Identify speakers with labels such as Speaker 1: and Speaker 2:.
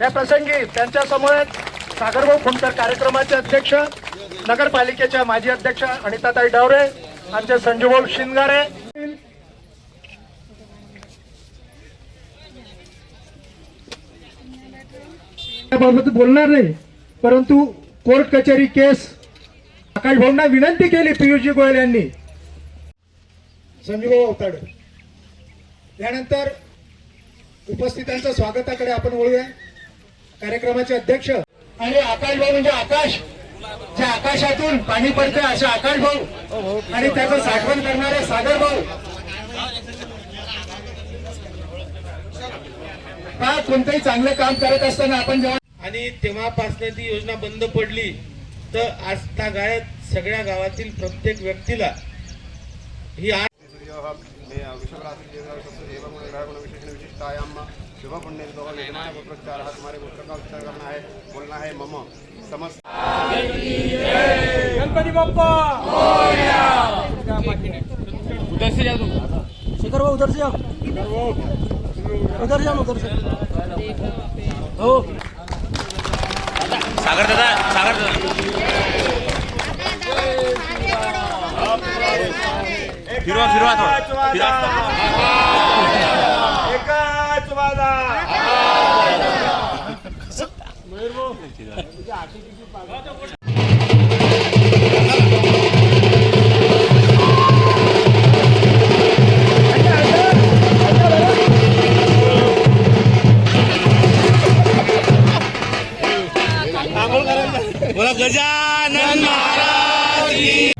Speaker 1: या प्रसंगी त्यांच्यासमोर सागरभाऊ खुमकर कार्यक्रमाचे अध्यक्ष नगरपालिकेच्या माजी अध्यक्ष अनिताताई डावरे आमचे संजूभाऊ शिंगारे त्याबाबत बोलणार नाही. परंतु कोर्ट कचेरी केस आकाश भाऊंना विनंती केली पियुषजी गोयल यांनी. संजीव अवताडे. त्यानंतर उपस्थितांच्या स्वागताकडे आपण वळूया. कार्यक्रमाचे अध्यक्ष आणि आकाश भाऊ म्हणजे आकाश. जे आकाशातून पाणी पडते असे आकाश भाऊ. आणि त्याचं साठवण करणारे सागर भाऊ. हा कोणतंही चांगलं काम करत असताना आपण जेव्हा
Speaker 2: आणि तेव्हापासून ती योजना बंद पडली तर आजता गायत सगळ्या गावातील प्रत्येक व्यक्तीला ही
Speaker 3: विशिष्टायाम शुभ पुण्य पुत्रोच्चार तुम्हारे पुत्र का उच्चार करना है बोलना है मम समस्त
Speaker 4: गणपती बाप्पा! उधर से जाओ शेखर भाऊ उधर से जाओ उधर जाओ उधर से हो.
Speaker 5: सागर दादा सागर दादा. फिरवा फिरवा थोडा. फिरवा बोला गजानन महाराज की